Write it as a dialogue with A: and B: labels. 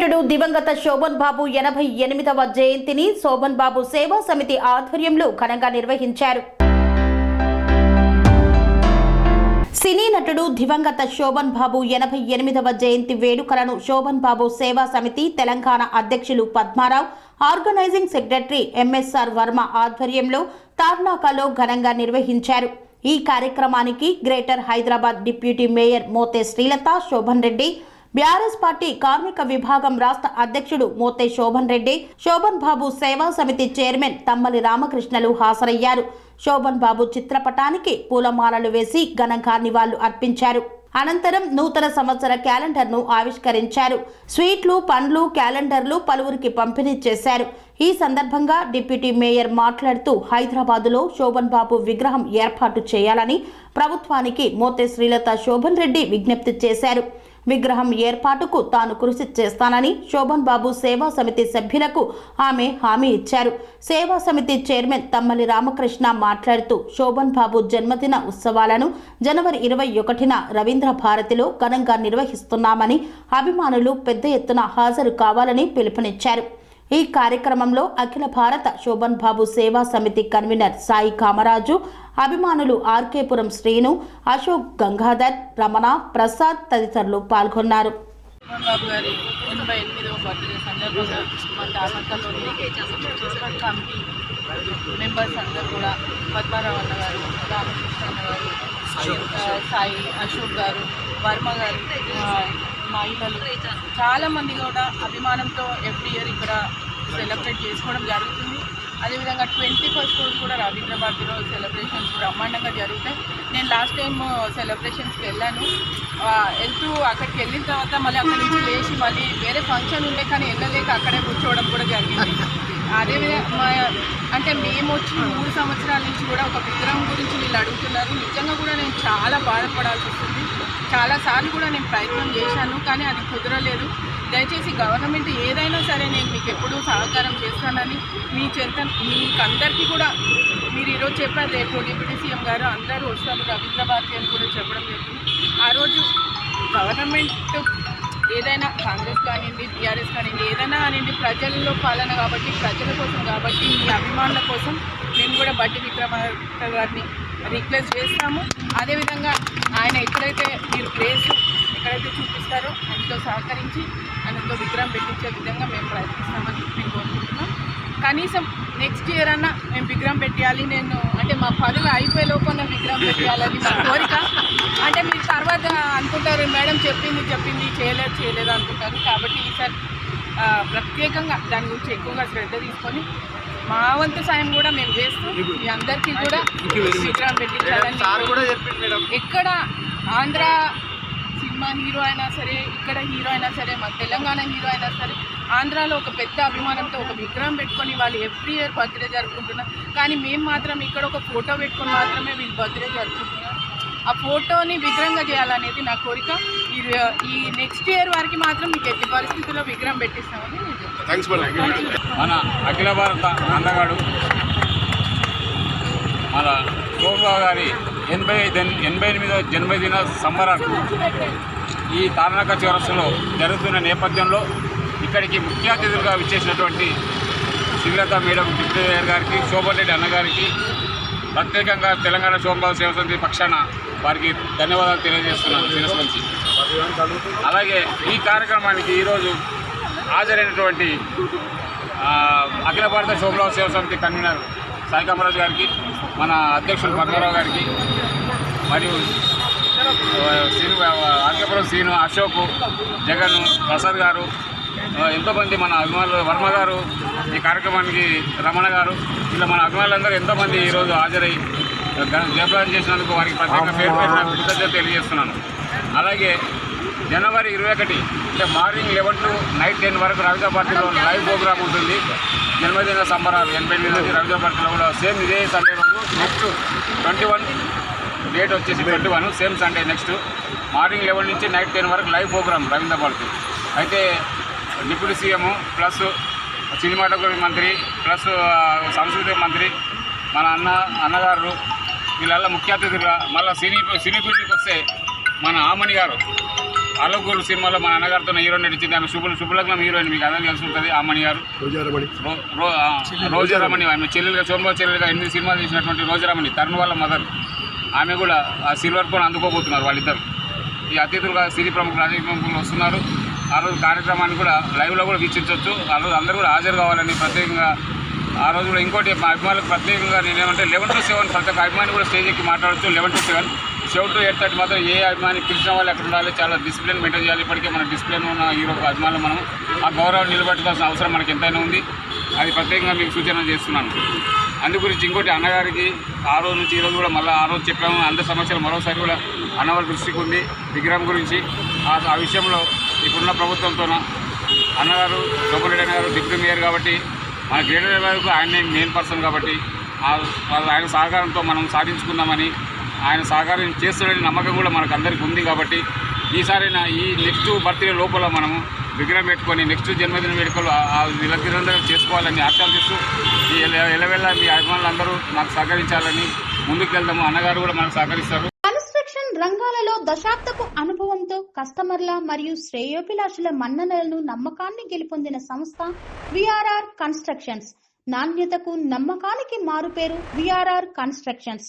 A: నటుడు దివంగత శోభన్ బాబు ఎనభై ఎనిమిదవ జయంతిని శోభన్ బాబు సేవా సమితి ఆధ్వర్యంలో ఘనంగా నిర్వహించారు. సినీ నటుడు దివంగత శోభన్ బాబు ఎనభై ఎనిమిదవ జయంతి వేడుకలను శోభన్ బాబు సేవా సమితి తెలంగాణ అధ్యక్షులు Padmarao organising secretary MSR Varma ఆధ్వర్యంలో తార్నాకలో ఘనంగా నిర్వహించారు. ఈ కార్యక్రమానికి greater Hyderabad deputy mayor Mothe Srilatha Shobhan Reddy BRS party కార్మిక విభాగం రాష్ట్ర అధ్యక్షుడు మోతే శోభన్ రెడ్డి శోభన్ బాబు సేవా సమితి చైర్మన్ తమ్మలి రామకృష్ణలు హాజరయ్యారు. శోభన్ బాబు చిత్రపటానికి పూలమాలలు వేసి ఘనంగా నివాళులు అర్పించారు. అనంతరం నూతన సంవత్సర క్యాలెండర్ను ఆవిష్కరించారు. స్వీట్లు పండ్లు క్యాలెండర్లు పలువురికి పంపిణీ చేశారు. ఈ సందర్భంగా డిప్యూటీ మేయర్ మాట్లాడుతూ హైదరాబాదులో శోభన్ బాబు విగ్రహం ఏర్పాటు చేయాలని ప్రభుత్వానికి మోతే శ్రీలత శోభన్ రెడ్డి విజ్ఞప్తి చేశారు. విగ్రహం ఏర్పాటుకు తాను కృషి చేస్తానని శోభన్ బాబు సేవా సమితి సభ్యులకు ఆమె హామీ ఇచ్చారు. సేవా సమితి చైర్మన్ తమ్మలి రామకృష్ణ మాట్లాడుతూ శోభన్ బాబు జన్మదిన ఉత్సవాలను జనవరి ఇరవై ఒకటిన రవీంద్ర భారతిలో ఘనంగా నిర్వహిస్తున్నామని అభిమానులు పెద్ద ఎత్తున హాజరు కావాలని పిలుపునిచ్చారు. ఈ కార్యక్రమంలో అఖిల భారత శోభన్ బాబు సేవా సమితి కన్వీనర్ సాయి కామరాజు అభిమానులు ఆర్కేపురం శ్రీను అశోక్ గంగాధర్ రమణ ప్రసాద్ తదితరులు పాల్గొన్నారు.
B: గారి ఎనభై ఎనిమిదవ బర్త్డే సందర్భంగా మన కమిటీ మెంబర్స్ అందరూ కూడా పద్మారావు అన్న గారు రామకృష్ణ అన్న గారు సాయి అశోక్ గారు వర్మ గారు మహిళలు చాలామంది కూడా అభిమానంతో ఎవ్రీ ఇయర్ ఇక్కడ సెలబ్రేట్ చేసుకోవడం జరుగుతుంది. అదేవిధంగా ట్వంటీ ఫస్ట్ రోజు కూడా రవీంద్రబాద్లో భారతిలో సెలబ్రేషన్స్ బ్రహ్మాండంగా జరుగుతాయి నేను లాస్ట్ టైం సెలబ్రేషన్స్కి వెళ్ళాను. వెళ్తూ అక్కడికి వెళ్ళిన తర్వాత మళ్ళీ అక్కడి నుంచి లేచి మళ్ళీ వేరే ఫంక్షన్ ఉండే కానీ వెళ్ళలేక అక్కడే కూర్చోవడం కూడా జరిగింది. అదేవిధంగా మా అంటే మేము వచ్చి మూడు సంవత్సరాల నుంచి కూడా ఒక విగ్రహం గురించి వీళ్ళు అడుగుతున్నారు. నిజంగా కూడా నేను చాలా బాధపడాల్సి వస్తుంది. చాలాసార్లు కూడా నేను ప్రయత్నం చేశాను కానీ అది కుదరలేదు. దయచేసి గవర్నమెంట్ ఏదైనా సరే నేను మీకు ఎప్పుడూ సహకారం చేస్తానని మీ చెంత మీకు అందరికీ కూడా మీరు ఈరోజు చెప్పారు రేపు డిప్యూటీ సీఎం గారు అందరూ వస్తారు రవీంద్ర భారతి అని కూడా చెప్పడం జరిగింది. ఆ రోజు గవర్నమెంట్ ఏదైనా కాంగ్రెస్ కానివ్వండి టీఆర్ఎస్ కానివ్వండి ఏదైనా కానివ్వండి ప్రజల్లో పాలన కాబట్టి ప్రజల కోసం కాబట్టి మీ అభిమానుల కోసం మేము కూడా బట్టి విక్రమార్క గారిని రిక్వెస్ట్ చేస్తాము. అదేవిధంగా ఆయన ఎక్కడైతే మీరు ప్లేస్ ఎక్కడైతే చూపిస్తారో ఆయనతో సహకరించి ఆయనతో విగ్రహం పెట్టించే విధంగా మేము ప్రయత్నిస్తామని మేము కోరుకుంటున్నాం. కనీసం నెక్స్ట్ ఇయర్ అన్నా మేము విగ్రహం పెట్టాలి నేను అంటే మా పనులు అయిపోయే లోపల విగ్రహం పెట్టాలని మా కోరిక. అంటే మీరు తర్వాత అనుకుంటారు మేడం చెప్పింది చెప్పింది చేయలేదు చేయలేదు అనుకుంటారు. కాబట్టి ఈసారి ప్రత్యేకంగా దాని గురించి ఎక్కువగా శ్రద్ధ తీసుకొని మా వంతు సాయం కూడా మేము చేస్తూ మీ అందరికీ కూడా విగ్రహం పెట్టించాలని ఎక్కడ ఆంధ్ర సినిమా హీరో అయినా సరే ఇక్కడ హీరో అయినా సరే మన తెలంగాణ హీరో అయినా సరే ఆంధ్రాలో ఒక పెద్ద అభిమానంతో ఒక విగ్రహం పెట్టుకొని వాళ్ళు ఎవ్రీ ఇయర్ బర్త్డే జరుపుకుంటున్నారు. కానీ మేము మాత్రం ఇక్కడ ఒక ఫోటో పెట్టుకొని మాత్రమే వీళ్ళు బర్త్డే జరుపుకుంటున్నారు. ఆ ఫోటోని విగ్రహంగా చేయాలనేది నా కోరిక. ఈ ఈ నెక్స్ట్ ఇయర్ వరకు మాత్రం మీకు ఎట్టి పరిస్థితుల్లో విగ్రహం పెట్టిస్తామని.
C: మన అఖిల భారత అందగాడు మన గారి ఎనభై ఎనభై ఎనిమిదో జన్మదిన సంబరాలు ఈ తారణక చౌరస్సులో జరుగుతున్న నేపథ్యంలో ఇక్కడికి ముఖ్య అతిథులుగా విచ్చేసినటువంటి శ్రీలత మేడం డిప్యూటీ గారికి శోభన్ రెడ్డి అన్నగారికి ప్రత్యేకంగా తెలంగాణ శోభా సేవ సమితి పక్షాన వారికి ధన్యవాదాలు తెలియజేస్తున్నాను. శిరస్సు నుంచి అలాగే ఈ కార్యక్రమానికి ఈరోజు హాజరైనటువంటి అఖిల భారత శోభరావు సేవ సమితి కన్వీనర్ సాయి కామరాజు గారికి మన అధ్యక్షులు పద్మరావు గారికి మరియు శ్రీను ఆర్కేపురం శ్రీను అశోక్ జగన్ ప్రసాద్ గారు ఎంతోమంది మన అభిమానులు వర్మ గారు ఈ కార్యక్రమానికి రమణ గారు ఇలా మన అభిమానులందరూ ఎంతోమంది ఈరోజు హాజరై జయప్రదం చేసినందుకు వారికి ప్రత్యేక పేరు పేరున కృతజ్ఞత తెలియజేస్తున్నాను. అలాగే జనవరి ఇరవై ఒకటి అంటే morning eleven to night ten వరకు రవిదా పార్టీలో లైవ్ ప్రోగ్రామ్ ఉంటుంది. జన్మదిన సంబరాలు ఎనభై ఎనిమిది నుంచి రవిదా పార్టీలో కూడా సేమ్ ఇదే సండే రోజు. నెక్స్ట్ ట్వంటీ వన్ డేట్ వచ్చేసి twenty one same Sunday next morning eleven నుంచి నైట్ టెన్ వరకు లైవ్ ప్రోగ్రామ్ రవీంద్ర పార్టీ అయితే డిప్యూటీ సీఎం ప్లస్ సినిమాటోగ్రఫీ మంత్రి ప్లస్ సంస్కృతి మంత్రి మన అన్న అన్నగారు వీళ్ళ ముఖ్య అతిథులుగా మళ్ళీ సినీ సినీ ఫీల్డ్కి వస్తే మన ఆమని గారు. అలోకూరు సినిమాలో మా నాన్నగారితో హీరోయిన్ నడిచింది ఆమె శుభ శుభలగ్నం హీరోయిన్ మీకు అందరికీ తెలిసి ఉంటుంది. ఆమణి గారు.
D: రోజారమణి.
C: ఆమె చెల్లెలుగా సోమబాబు చెల్లెలుగా ఎనిమిది సినిమాలు చేసినటువంటి రోజారమణి తరుణ్ వాళ్ళ మదర్. ఆమె కూడా ఆ సిల్వర్ కోన్ అందుకోబోతున్నారు వాళ్ళిద్దరు. ఈ అతిథులుగా సిరి ప్రముఖులు అతిథి ప్రముఖులు వస్తున్నారు. ఆ రోజు కార్యక్రమాన్ని కూడా లైవ్లో కూడా వీక్షించవచ్చు. ఆ రోజు అందరూ కూడా హాజరు కావాలని ప్రత్యేకంగా ఆ రోజు కూడా ఇంకోటి మా అభిమానులకు ప్రత్యేకంగా నేనేమంటే లెవెన్ టు సెవెన్ ప్రతి ఒక్క అభిమాని కూడా స్టేజ్ ఎక్కి మాట్లాడచ్చు. Eleven to seven seven to eight thirty మాత్రం ఏ అభిమాని పిలిచిన వాళ్ళు ఎక్కడ ఉండాలి చాలా డిసిప్లిన్ మెయింటైన్ చేయాలి. ఇప్పటికే మన డిసిప్లిన్ ఉన్న హీరో అభిమానులు మనం ఆ గౌరవం నిలబెట్టుకోవాల్సిన అవసరం మనకి ఎంతైనా ఉంది. అది ప్రత్యేకంగా మీకు సూచన చేస్తున్నాను. అందు గురించి ఇంకోటి అన్నగారికి ఆ రోజు నుంచి ఈరోజు కూడా మళ్ళీ ఆ రోజు చెప్పాము. అందరి సమస్యలు మరోసారి కూడా అన్నవారి దృష్టికి ఉంది. విగ్రహం గురించి ఆ విషయంలో ఇప్పుడున్న ప్రభుత్వంతోన అన్నగారు జోపరెడ్డి అన్నగారు డిప్యూటీ మేయర్ కాబట్టి మన గ్రేటర్ లెవెల్కు ఆయనే మెయిన్ పర్సన్ కాబట్టి వాళ్ళ ఆయన సహకారంతో మనం సాధించుకుందామని ఆయన సహకారం చేస్తాడని నమ్మకం కూడా మనకు అందరికీ ఉంది కాబట్టి ఈసారైనా ఈ నెక్స్ట్ బర్త్డే లోపల మనము విగ్రహం పెట్టుకొని నెక్స్ట్ జన్మదిన వేడుకలు ఆ- చేసుకోవాలని ఆకాంక్షిస్తూ ఈ ఎలవేళ మీ అభిమానులందరూ నాకు సహకరించాలని ముందుకు వెళ్దాము అన్నగారు కూడా మనకు సహకరిస్తారు.
A: కన్స్ట్రక్షన్ రంగాలలో దశాబ్దపు అనుభవంతో కస్టమర్ల మరియు శ్రేయోభిలాషుల మన్ననలను నమ్మకాన్ని గెలుపొందిన సంస్థ విఆర్ఆర్ కన్స్ట్రక్షన్స్. నాణ్యతకు నమ్మకానికి మారుపేరు VRR constructions.